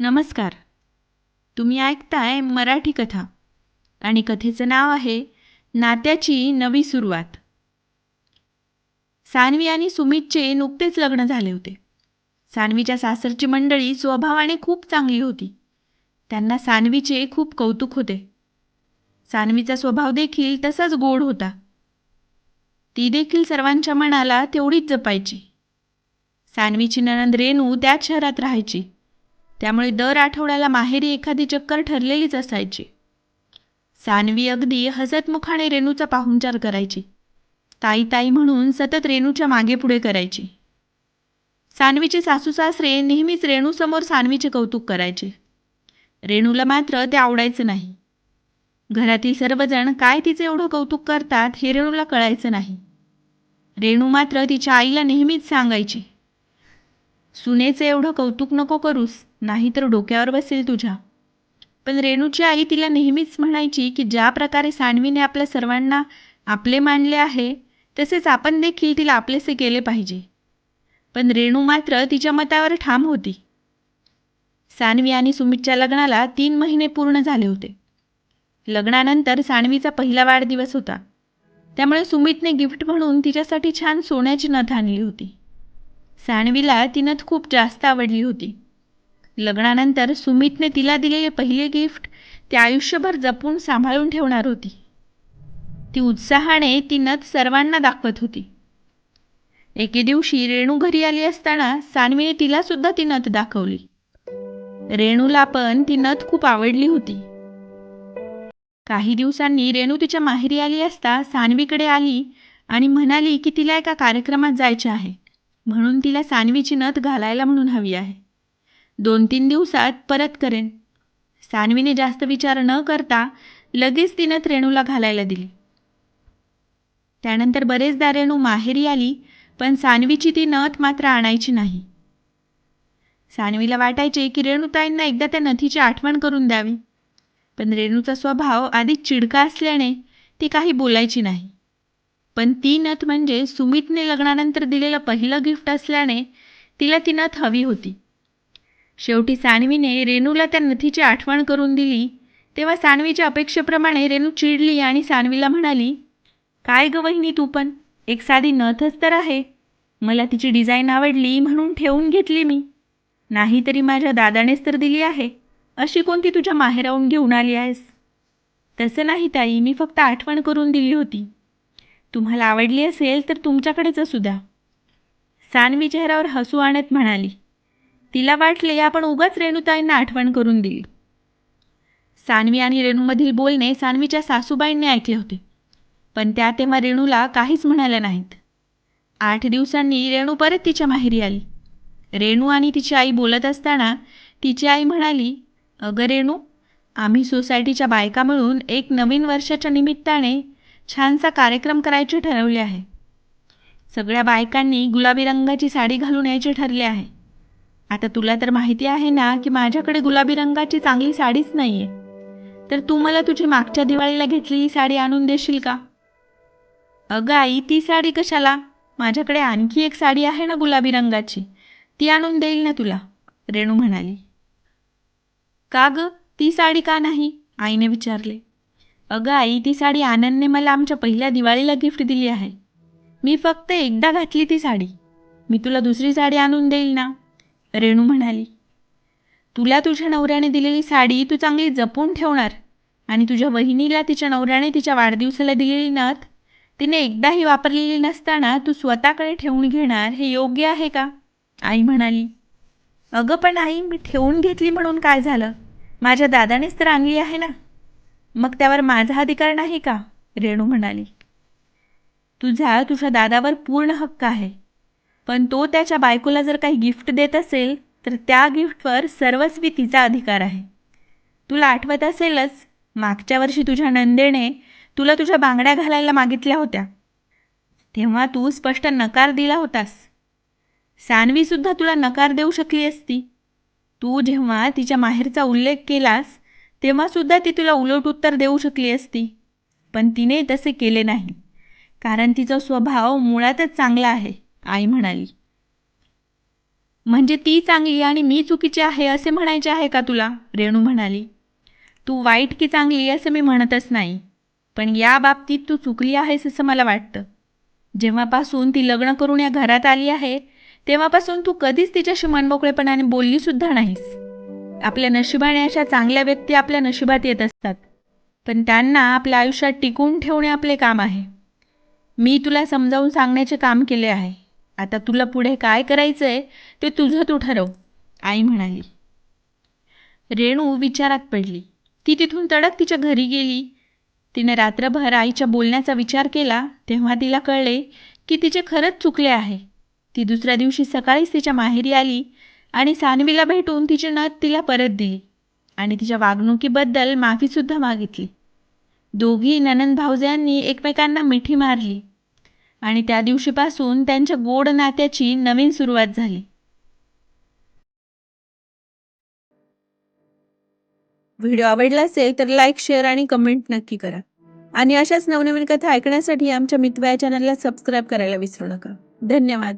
नमस्कार. तुम्ही ऐकताय मराठी कथा. आणि कथेचं नाव आहे नात्याची नवी सुरुवात. सानवी आणि सुमितचे नुकतेच लग्न झाले होते. सानवीच्या सासरची मंडळी स्वभावाने खूप चांगली होती. त्यांना सानवीचे खूप कौतुक होते. सानवीचा स्वभाव देखील तसाच गोड होता. ती देखील सर्वांच्या मनाला तेवढीच जपायची. सानवीची ननंद रेणू त्याच शहरात राहायची. त्यामुळे दर आठवड्याला माहेरी एखादी चक्कर ठरलेलीच असायची. सानवी अगदी हसतमुखाने रेणूचा पाहुणचार करायची. ताई ताई म्हणून सतत रेणूच्या मागे पुढे करायची. सानवीचे सासू सासरे नेहमीच रेणूसमोर सानवीचे कौतुक करायचे. रेणूला मात्र ते आवडायचं नाही. घरातील सर्वजण काय तिचे एवढं कौतुक करतात हे रेणूला कळायचं नाही. रेणू मात्र तिच्या आईला नेहमीच सांगायची. सुनेचं एवढं कौतुक नको करूस नाहीतर डोक्यावर बसेल तुझ्या. पण रेणूची आई तिला नेहमीच म्हणायची की ज्या प्रकारे सानवीने आपल्या सर्वांना आपले मानले आहे तसेच आपण देखील तिला आपलेसे केले पाहिजे. पण रेणू मात्र तिच्या मतावर ठाम होती. सानवी आणि सुमितच्या लग्नाला तीन महिने पूर्ण झाले होते. लग्नानंतर सानवीचा पहिला वाढदिवस होता. त्यामुळे सुमितने गिफ्ट म्हणून तिच्यासाठी छान सोन्याची नथ आणली होती. सानवीला ती नथ खूप जास्त आवडली होती. लग्नानंतर सुमितने तिला दिलेले पहिले गिफ्ट ते आयुष्यभर जपून सांभाळून ठेवणार होती. ती उत्साहाने ती नथ सर्वांना दाखवत होती. एके दिवशी रेणू घरी आली असताना सानवीने तिलासुद्धा ती नथ दाखवली. रेणूला पण ती नथ खूप आवडली होती. काही दिवसांनी रेणू तिच्या माहेरी आली असता सानवीकडे आली आणि म्हणाली की तिला एका कार्यक्रमात जायचे आहे. म्हणून तिला सानवीची नथ घालायला म्हणून हवी आहे. दोन तीन दिवसात परत करेन. सानवीने जास्त विचार न करता लगेच ती नथ रेणूला घालायला दिली. त्यानंतर बरेचदा रेणू माहेरी आली पण सानवीची ती नथ मात्र आणायची नाही. सानवीला वाटायचे की रेणूताईंना एकदा त्या नथीची आठवण करून द्यावी. पण रेणूचा स्वभाव आधी चिडका असल्याने ती काही बोलायची नाही. पण ती नथ म्हणजे सुमितने लग्नानंतर दिलेलं पहिलं गिफ्ट असल्याने तिला ती नथ हवी होती. शेवटी सानवीने रेणूला त्या नथीची आठवण करून दिली. तेव्हा सानवीच्या अपेक्षेप्रमाणे रेणू चिडली आणि सानवीला म्हणाली काय ग वहिनी तू पण? एक साधी नथच तर आहे. मला तिची डिझाईन आवडली म्हणून ठेवून घेतली मी. नाहीतरी माझ्या दादानेच तर दिली आहे. अशी कोणती तुझ्या माहेरावून घेऊन आली आहेस? तसं नाही ताई मी फक्त आठवण करून दिली होती. तुम्हाला आवडली असेल तर तुमच्याकडेच असू द्या. सानवी चेहऱ्यावर हसू आणत म्हणाली तिला वाटले आपण उगाच रेणुताईंना आठवण करून दिली. सानवी आणि रेणूमधील बोलणे सानवीच्या सासूबाईंनी ऐकले होते पण त्या तेव्हा रेणूला काहीच म्हणाल्या नाहीत. आठ दिवसांनी रेणू परत तिच्या माहेरी आली. रेणू आणि तिची आई बोलत असताना तिची आई म्हणाली अगं रेणू आम्ही सोसायटीच्या बायका मिळून एक नवीन वर्षाच्या निमित्ताने छानसा कार्यक्रम करायचे ठरवले आहे. सगळ्या बायकांनी गुलाबी रंगाची साडी घालून यायचे ठरले आहे. आता तुला तर माहिती आहे ना की माझ्याकडे गुलाबी रंगाची चांगली साडीच नाही आहे तर तू मला तुझी मागच्या दिवाळीला घेतलेली साडी आणून देशील का? अगं आई ती साडी कशाला? माझ्याकडे आणखी एक साडी आहे ना गुलाबी रंगाची. ती आणून देईल ना तुला? रेणू म्हणाली. का ग? ती साडी का नाही? आईने विचारले. अगं आई ती साडी आनंदने मला आमच्या पहिल्या दिवाळीला गिफ्ट दिली आहे. मी फक्त एकदा घातली ती साडी. मी तुला दुसरी साडी आणून देईल ना? रेणू म्हणाली. तुला तुझ्या नवऱ्याने दिलेली साडी तू चांगली जपून ठेवणार. आणि तुझ्या वहिनीला तिच्या नवऱ्याने तिच्या वाढदिवसाला दिलेली नथ तिने एकदाही वापरलेली नसताना तू स्वतःकडे ठेवून घेणार हे योग्य आहे का? आई म्हणाली. अगं पण आई मी ठेवून घेतली म्हणून काय झालं? माझ्या दादानेच तर आणली आहे ना? मग त्यावर माझा अधिकार नाही का? रेणू म्हणाली. तुझा तुझ्या दादावर पूर्ण हक्क आहे. पण तो त्याच्या बायकोला जर काही गिफ्ट देत असेल तर त्या गिफ्टवर सर्वस्वी तिचा अधिकार आहे. तुला आठवत असेलच मागच्या वर्षी तुझ्या नंदेने तुला तुझ्या बांगड्या घालायला मागितल्या होत्या. तेव्हा तू स्पष्ट नकार दिला होतास. सानवीसुद्धा तुला नकार देऊ शकली असती. तू जेव्हा तिच्या माहेरचा उल्लेख केलास तेव्हासुद्धा ती तुला उलट उत्तर देऊ शकली असती. पण तिने तसे केले नाही. कारण तिचा स्वभाव मुळातच चांगला आहे आई म्हणाली. म्हणजे ती चांगली आणि मी चुकीची आहे असे म्हणायचे आहे का तुला? रेणू म्हणाली. तू वाईट की चांगली असं मी म्हणतच नाही. पण या बाबतीत तू चुकली आहेस असं मला वाटतं. जेव्हापासून ती लग्न करून या घरात आली आहे तेव्हापासून तू कधीच तिच्याशी मनमोकळेपणाने बोललीसुद्धा नाहीस. आपल्या नशिबाने अशा चांगल्या व्यक्ती आपल्या नशिबात येत असतात. पण त्यांना आपल्या आयुष्यात टिकून ठेवणे आपले काम आहे. मी तुला समजावून सांगण्याचे काम केले आहे. आता तुला पुढे काय करायचं आहे ते तुझं तू ठरव आई म्हणाली. रेणू विचारात पडली. ती तिथून तडक तिच्या घरी गेली. तिने रात्रभर आईच्या बोलण्याचा विचार केला तेव्हा तिला कळले की तिचे खरंच चुकले आहे. ती दुसऱ्या दिवशी सकाळीच तिच्या माहेरी आली. आणि सानवीला भेटून तिची नथ तिला परत दिली आणि तिच्या वागणुकीबद्दल माफीसुद्धा मागितली. दोघी ननंद भाऊजांनी एकमेकांना मिठी मारली आणि त्या दिवशीपासून त्यांच्या गोड नात्याची नवीन सुरुवात झाली. व्हिडिओ आवडला असेल तर लाईक शेअर आणि कमेंट नक्की करा. आणि अशाच नवनवीन कथा ऐकण्यासाठी आमच्या मितव्या चॅनलला सबस्क्राईब करायला विसरू नका. धन्यवाद.